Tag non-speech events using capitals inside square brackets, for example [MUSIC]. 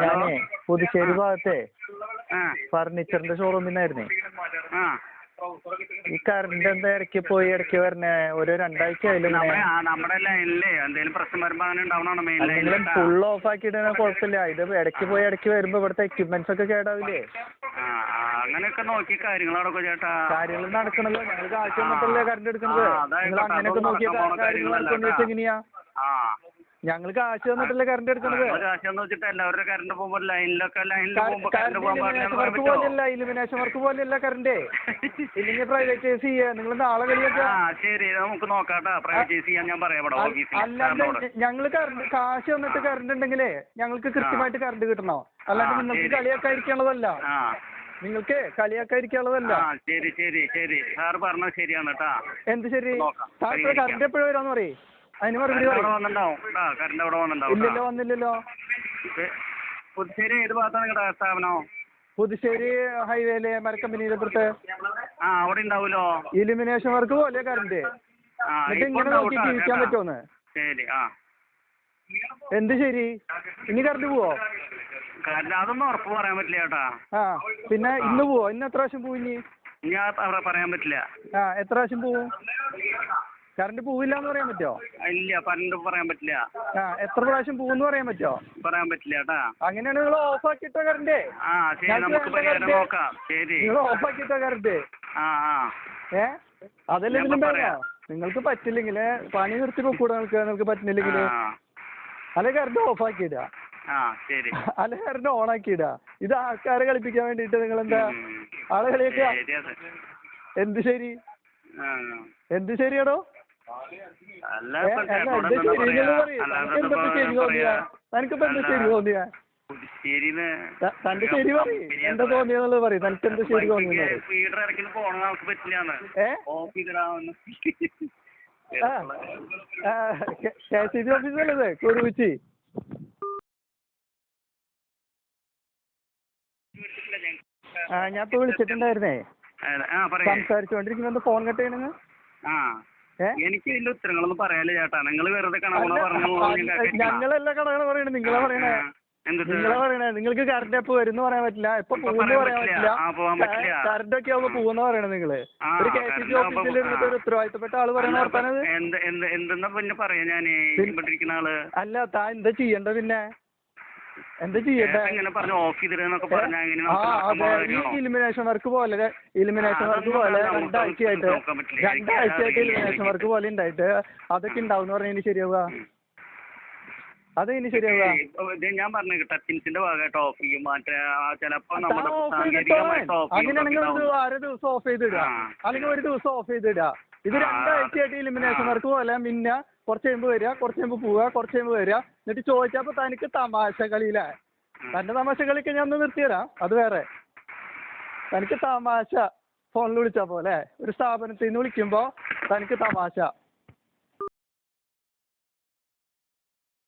ഞാനേ പുതുശ്ശേരി ഭാഗത്തെ ഫർണിച്ചറിന്റെ ആ. ഈ കറണ്ട് എന്താ ഇടയ്ക്ക് പോയി ഇടയ്ക്ക് വരണേ? ഒരു രണ്ടാഴ്ച ആയില്ലേ നമ്മുടെ ലൈനിലേ എന്തെങ്കിലും പ്രശ്നം വരുമ്പോ അങ്ങനെ ഉണ്ടാവണതാണ് മെയിൻ ലൈനിൽ ഫുൾ ഓഫ് ആക്കിയിട്ട് കുഴപ്പമില്ല. ഇത് ഇടയ്ക്ക് പോയി ഇടയ്ക്ക് വരുമ്പോ ഇവിടുത്തെ എക്യുപ്മെന്റ്സ് ഒക്കെ കേടാവില്ലേ? അങ്ങനെയൊക്കെ നോക്കി കാര്യങ്ങൾ നടക്കും ചേട്ടാ. കാര്യങ്ങൾ നടക്കണല്ലോ ഞങ്ങൾക്ക് ആവശ്യം വന്നിട്ടല്ലേ കറണ്ട് എടുക്കണത്. നിങ്ങൾ അങ്ങനെയൊക്കെ നോക്കിയ കാര്യങ്ങൾ നടക്കുന്നത്. എങ്ങനെയാ ആ കാശ് തന്നിട്ടല്ലേ കറണ്ട് എടുക്കുന്നത് വർക്ക് പോലെയല്ല ഇലുമിനേഷൻ വർക്ക് പോലെയല്ല കറണ്ട് [LAUGHS] ഇല്ലെങ്കിൽ പ്രൈവറ്റൈസ് ചെയ്യാ. നിങ്ങൾ നാളെ സാറിനോട് ഞങ്ങൾ കാശ് തന്നിട്ട് കറണ്ട് ഉണ്ടെങ്കിലേ ഞങ്ങൾക്ക് കൃത്യമായിട്ട് കറണ്ട് കിട്ടണം? അല്ലാണ്ട് നിങ്ങൾക്ക്. കളിയാക്കാതിരിക്കാനുള്ളതല്ല നിങ്ങൾക്ക് കളിയാക്കാതിരിക്കാനുള്ളതല്ല ശരി ശരി ശരി. സാർ പറഞ്ഞത് ശരിയാണ് കേട്ടാ എന്ത് ശരി. സാർ. കറണ്ട് എപ്പോഴും വരാന്ന് പറയും. അതിന് മറുപടി ഇല്ലല്ലോ വന്നില്ലല്ലോ. പുതുശ്ശേരി ഏത് ഭാഗത്താണ് നിങ്ങളുടെ സ്ഥാപനം? പുതുശ്ശേരി ഹൈവേയിലെ മരക്കമ്പനിയുടെ പുറത്ത് ആ അവിടെ ഉണ്ടാവുമല്ലോ. ഇലുമിനേഷൻ വർക്ക് പോലെ കറണ്ട് ഇങ്ങനെ നോക്കി ജീവിക്കാൻ പറ്റുമെന്ന് ശരി ആ. എന്ത് ശരി? ഇനി കറണ്ട് പോവോ? അതൊന്നും ഉറപ്പ് പറയാൻ പറ്റില്ല ചേട്ടാ ആ പിന്നെ ഇന്ന് പോവോ? ഇന്ന് എത്ര പ്രാവശ്യം പോവും ഇനി? ഞാൻ പറയാൻ പറ്റില്ല. ആ എത്ര പ്രാവശ്യം പോവും? കറണ്ട് പോവില്ലാന്ന് പറയാൻ പറ്റോ ഇല്ല കറണ്ട് പറയാൻ പറ്റില്ല. ആ എത്ര പ്രാവശ്യം പോകുന്നു പറയാൻ പറ്റോ പറയാൻ പറ്റില്ല ചേട്ടാ അങ്ങനെയാണ് നിങ്ങൾ ഓഫ് ആക്കിയിട്ടോ കറണ്ട്? ആ ശരി നമുക്ക് പരിഹാരം നോക്കാം. ശരി. നിങ്ങൾ ഓഫ് ആക്കിയിട്ടോ കറണ്ട്? ആ ആ. ഏ? അതല്ലേ ഞാൻ ഇതിലും ഇപ്പൊ പേരാ പറയാം. നിങ്ങൾക്ക് പറ്റില്ലെങ്കിൽ പണി നിർത്തി പോക്കൂടെ നിങ്ങൾക്ക്. നിങ്ങൾക്ക് പറ്റുന്നില്ലെങ്കിൽ അല്ലെ കറണ്ട് ഓഫ് ആക്കിയിടുക അല്ലെ കറണ്ട് ഓൺ ആക്കിയിടുക ഇത് ആൾക്കാരെ കളിപ്പിക്കാൻ വേണ്ടിയിട്ട് നിങ്ങൾ എന്താ. ആളെ കളിയൊക്കെ എന്ത് ശരി? എന്ത് ശരിയാടോ? ശരി എന്താ തന്റെ ശരി പറയും. തോന്നിയെന്നുള്ളത് പറയും. തനിക്ക് ശരി കെ സി ബി ഓഫീസല്ലേ ആ ഞാൻ ഇപ്പൊ വിളിച്ചിട്ടുണ്ടായിരുന്നേ. സംസാരിച്ചുകൊണ്ടിരിക്കുമ്പോ ഫോൺ കട്ട് ചെയ്യണെന്ന് എനിക്ക് ഇതിന്റെ ഉത്തരങ്ങളൊന്നും പറയാനില്ല ചേട്ടാ. നിങ്ങൾ വെറുതെ കണകുണ പറഞ്ഞു ഞാൻ. ഞങ്ങളല്ല കടകളെ പറയണേ നിങ്ങളെ പറയണേ. നിങ്ങളെ പറയണേ നിങ്ങൾക്ക് കറണ്ട് എപ്പോ വരും പറയാൻ പറ്റില്ല. എപ്പോ പോകുന്നു പറയാൻ പറ്റില്ല. കറണ്ട് ഒക്കെ ആവുമ്പോ പോകുന്ന പറയണേ നിങ്ങൾ. ഒരു കെ സി ബി ഓഫീസിൽ ഇരുന്നിട്ട് ഒരു. ഉത്തരവാദിത്തപ്പെട്ട ആൾ പറയണ വർത്താനത് എന്ത് എന്ത് എന്തെന്നാ പിന്നെ പറയാ പിന്നെ- ആൾ. അല്ല താൻ എന്താ ചെയ്യണ്ട പിന്നെ? എന്താ നടക്കാൻ ഇലുമിനേഷൻ വർക്ക് പോലെ ഇലിമിനേഷൻ വർക്ക് പോലെ രണ്ടാഴ്ചയായിട്ട്. രണ്ടാഴ്ചയായിട്ട് ഇലിമിനേഷൻ വർക്ക് പോലെ ഉണ്ടായിട്ട് അതൊക്കെ ഉണ്ടാവും പറഞ്ഞാൽ ഇനി ശരിയാവുക? അത് ഇനി ശരിയാവുക? ഞാൻ പറഞ്ഞു ടച്ചിൻസിന്റെ ഭാഗമായിട്ട് ഓഫ് ചെയ്യും. മറ്റേ ചിലപ്പോ അങ്ങനെയാണെങ്കിൽ ഒരു അര ദിവസം ഓഫ് ചെയ്തിടുക. അല്ലെങ്കിൽ ഒരു ദിവസം ഓഫ് ചെയ്തിടുക. ഇത് രണ്ടാഴ്ചയായിട്ട് ഇലിമിനേഷൻ. വർക്ക് പോലെ പിന്നെ കുറച്ച് കഴിയുമ്പോൾ വരിക കുറച്ച് കഴിയുമ്പോൾ പോവുക കുറച്ച് കഴിയുമ്പോൾ വരിക. എന്നിട്ട് ചോദിച്ചപ്പോൾ തനിക്ക് തമാശ കളിയില്ലേ തന്റെ തമാശ കളിക്ക് ഞാൻ ഒന്ന് നിർത്തിത്തരാം അത് വേറെ. തനിക്ക് തമാശ ഫോണിൽ വിളിച്ചപ്പോൾ പോലെ ഒരു സ്ഥാപനത്തിൽ നിന്ന് വിളിക്കുമ്പോ തനിക്ക് തമാശ.